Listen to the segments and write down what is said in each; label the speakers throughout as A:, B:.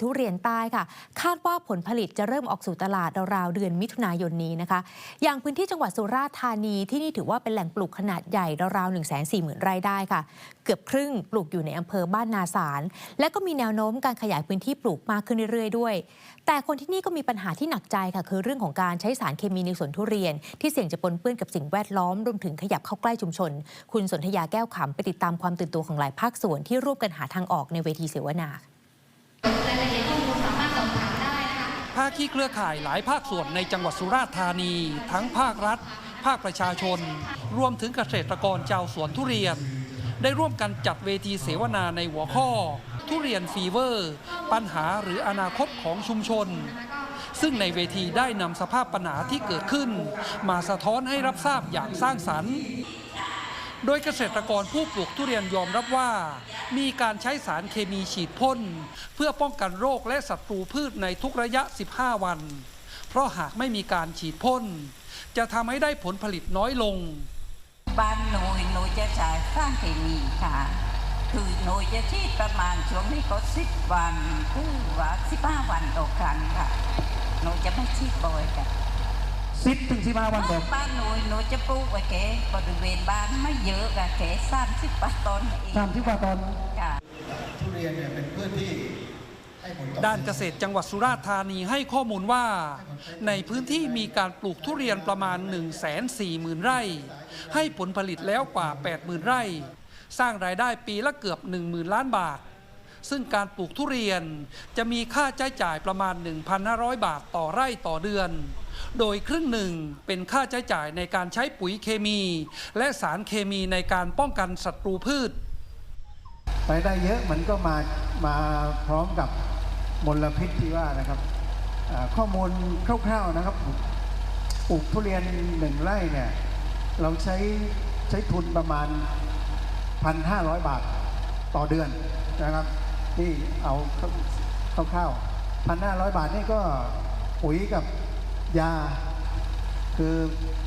A: ทุเรียนใต้ค่ะ คาดว่าผลผลิตจะเริ่มออกสู่ตลาดราวๆเดือนมิถุนายนนี้นะคะ อย่างพื้นที่จังหวัดสุราษฎร์ธานีที่นี่ถือว่าเป็นแหล่งปลูกขนาดใหญ่ราวๆ1 4 0 0 0 0ไร่ได้ค่ะ เกือบครึ่งปลูกอยู่ในอำเภอบ้านนาสาร และก็มีแนวโน้มการขยายพื้นที่ปลูกมากขึ้นเรื่อยๆ ด้วย แต่คนที่นี่ก็มีปัญหาที่หนักใจค่ะ คือเรื่องของการใช้สารเคมีในสวนทุเรียน ที่เสี่ยงจะปนเปื้อนกับสิ่งแวดล้อมรวมถึงขยับเข้าใกล้ชุมชน คุณสนธยาแก้วขำไปติดตามความตื่นตัวของหลายภาคส่วนที่ร่วมกันหาทางออกในเวทีเสวนา
B: ภาคีเครือข่ายหลายภาคส่วนในจังหวัดสุราษฎร์ธานี ทั้งภาครัฐ ภาคประชาชน รวมถึงเกษตรกรชาวสวนทุเรียน ได้ร่วมกันจัดเวทีเสวนาในหัวข้อ ทุเรียนฟีเวอร์ ปัญหาหรืออนาคตของชุมชน ซึ่งในเวทีได้นำสภาพปัญหาที่เกิดขึ้น มาสะท้อนให้รับทราบอย่างสร้างสรรค์ โดยเกษตรกรผู้ปลูกทุเรียนยอมรับว่า มีการใช้สารเคมีฉีดพ่น เพื่อป้องกันโรคและศัตรูพืชในทุกระยะ 15 วัน เพราะหากไม่มีการฉีดพ่น จะทำให้ได้ผลผลิตน้อยลง
C: บ้านหนูหนูจะใช้สร้างเคมีค่ะคือหนูจะฉีดประมาณช่วงนี้ก็สิบวันคือว่าสิบห้าวันต่อครั้งค่ะหนูจะไม่ฉีดบ่อยค่ะ
D: สิบถึงสิบห้าวันก่อน
C: บ้านหนูหนูจะปลูกไว้แค่บริเวณบ้านไม่เยอะค่ะแค่สามสิบปต้นเอง
D: สามสิบกว่าตอน
C: ค่ะ
E: ทุเรียนเนี่ยเป็นพืชที่ให้ผลตอบแท
B: ด้านเกษตรจังหวัดสุราษฎร์ธานีให้ข้อมูลว่า ในพื้นที่มีการปลูกทุเรียนประมาณ 1 4 0 0 0 0 ไร่ ให้ผลผลิตแล้วกว่า 80,000 ไร่ สร้างรายได้ปีละเกือบ 10,000 ล้านบาท ซึ่งการปลูกทุเรียนจะมีค่าใช้จ่ายประมาณ 1,500 บาทต่อไร่ต่อเดือน โดยครึ่งหนึ่งเป็นค่าใช้จ่ายในการใช้ปุ๋ยเคมี และสารเคมีในการป้องกันศัตรูพืช
D: รายได้เยอะมันก็มามาพร้อมกับมลพิษที่ว่านะครับข้อมูลคร่าวๆนะครับปลูกทุเรียนหนึ่งไร่เนี่ยเราใช้ใช้ทุนประมาณ 1,500 บาทต่อเดือนนะครับที่เอาคร่าวๆ1,500 บาทนี่ก็ปุ๋ยกับ ยา คือ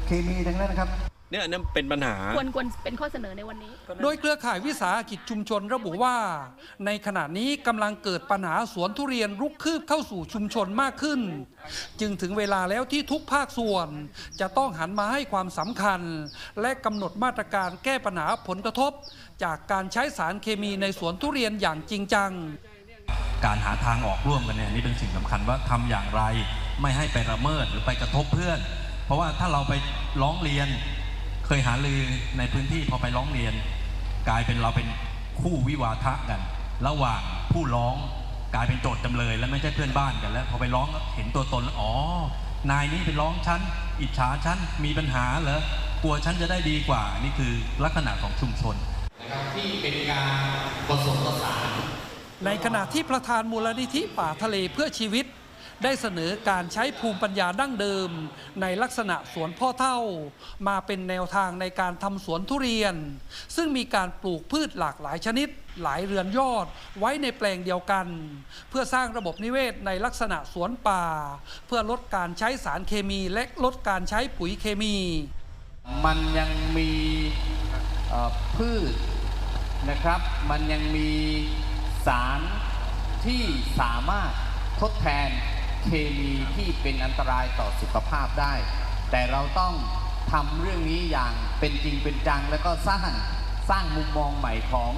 D: เคมีทั้งนั้นนะครับ
F: เนี่ยนั่นเป็นปัญหา
G: ควรควรเป็นข้อเสนอในวันนี้
B: โดยเครือข่ายวิสาหกิจชุมชนระบุว่า ในขณะนี้กำลังเกิดปัญหาสวนทุเรียนรุกคืบเข้าสู่ชุมชนมากขึ้น จึงถึงเวลาแล้วที่ทุกภาคส่วน จะต้องหันมาให้ความสำคัญ และกำหนดมาตรการแก้ปัญหาผลกระทบ จากการใช้สารเคมีในสวนทุเรียนอย่างจริงจัง
H: การหาทางออกร่วมกันเนี่ยนี่เป็นสิ่งสำคัญว่าทำอย่างไร ไม่ให้ไปละเมิดหรือไปกระทบเพื่อน เพราะว่าถ้าเราไปร้องเรียน เคยหาลือในพื้นที่พอไปร้องเรียน กลายเป็นเราเป็นคู่วิวาทะกัน ระหว่างผู้ร้องกลายเป็นโจทย์จำเลย และไม่ใช่เพื่อนบ้านกันแล้วพอไปร้องเห็นตัวตนแล้วอ๋อนายนี่ไปร้องฉันอิจฉาฉันมีปัญหาเหรอกลัวฉันจะได้ดีกว่า นี่คือลักษณะของชุมชน
I: ที่เป็นการผสมผสาน
B: ในขณะที่ประธานมูลนิธิป่าทะเลเพื่อชีวิต ได้เสนอการใช้ภูมิปัญญาดั้งเดิม ในลักษณะสวนพ่อเท่า มาเป็นแนวทางในการทำสวนทุเรียน ซึ่งมีการปลูกพืชหลากหลายชนิด หลายเรือนยอดไว้ในแปลงเดียวกัน เพื่อสร้างระบบนิเวศในลักษณะสวนป่า เพื่อลดการใช้สารเคมีและลดการใช้ปุ๋ยเคมี
I: มันยังมีพืชนะครับ มันยังมีสารที่สามารถทดแทน เคมีที่เป็นอันตรายต่อสุขภาพได้ แต่เราต้องทำเรื่องนี้อย่างเป็นจริงเป็นจัง แล้วก็สร้างสร้างมุมมองใหม่ของ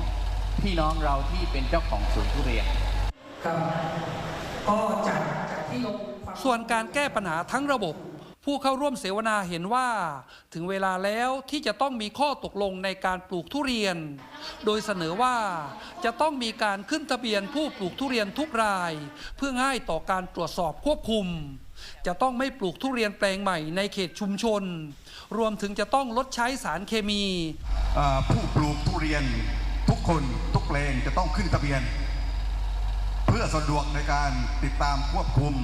I: พี่น้องเราที่เป็นเจ้าของสวนทุเรียน
B: ส่วนการแก้ปัญหาทั้งระบบ ผู้เข้าร่วมเสวนาเห็นว่า ถึงเวลาแล้วที่จะต้องมีข้อตกลงในการปลูกทุเรียน โดยเสนอว่าจะต้องมีการขึ้นทะเบียนผู้ปลูกทุเรียนทุกราย เพื่อง่ายต่อการตรวจสอบควบคุม จะต้องไม่ปลูกทุเรียนแปลงใหม่ในเขตชุมชน รวมถึงจะต้องลดใช้สารเคมี
E: ผู้ปลูกทุเรียนทุกคนทุกแปลงจะต้องขึ้นทะเบียน เพื่อสะดวกในการติดตามควบคุม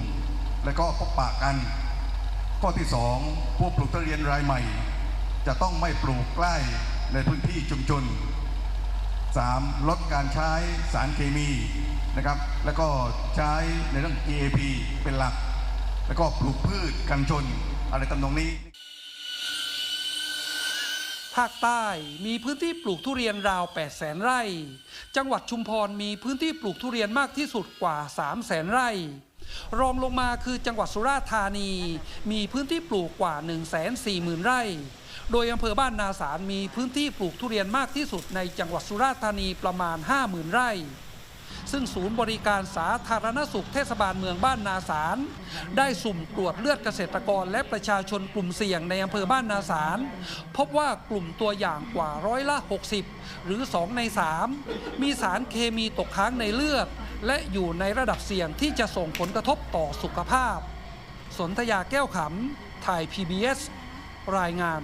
E: และก็พบปะกัน ข้อที่สองผู้ปลูกทุเรียนรายใหม่ จะต้องไม่ปลูกใกล้ในพื้นที่ชุมชน 3. ลดการใช้สารเคมีนะครับ แล้วก็ใช้ในเรื่อง EAP เป็นหลัก แล้วก็ปลูกพืชกันชน อะไรตำนองนี้
B: ภาคใต้มีพื้นที่ปลูกทุเรียนราว 8 0 0แสนไร่ จังหวัดชุมพรมีพื้นที่ปลูกทุเรียนมากที่สุดกว่า 3 0 0แสนไร่ รองลงมาคือจังหวัดสุราษฎร์ธานี มีพื้นที่ปลูกกว่า 1 4 0 0 0 0 ไร่ โดยอำเภอบ้านนาสารมีพื้นที่ปลูกทุเรียนมากที่สุดในจังหวัดสุราษฎร์ธานีประมาณ 50,000 ไร่ ซึ่งศูนย์บริการสาธารณสุขเทศบาลเมืองบ้านนาสารได้สุ่มตรวจเลือดเกษตรกรและประชาชนกลุ่มเสี่ยงในอำเภอบ้านนาสารพบว่ากลุ่มตัวอย่างกว่าร้อยละ 60 หรือ 2 ใน 3 มีสารเคมีตกค้างในเลือด และอยู่ในระดับเสี่ยงที่จะส่งผลกระทบต่อสุขภาพ สนธยาแก้วขำ ไทย PBS รายงาน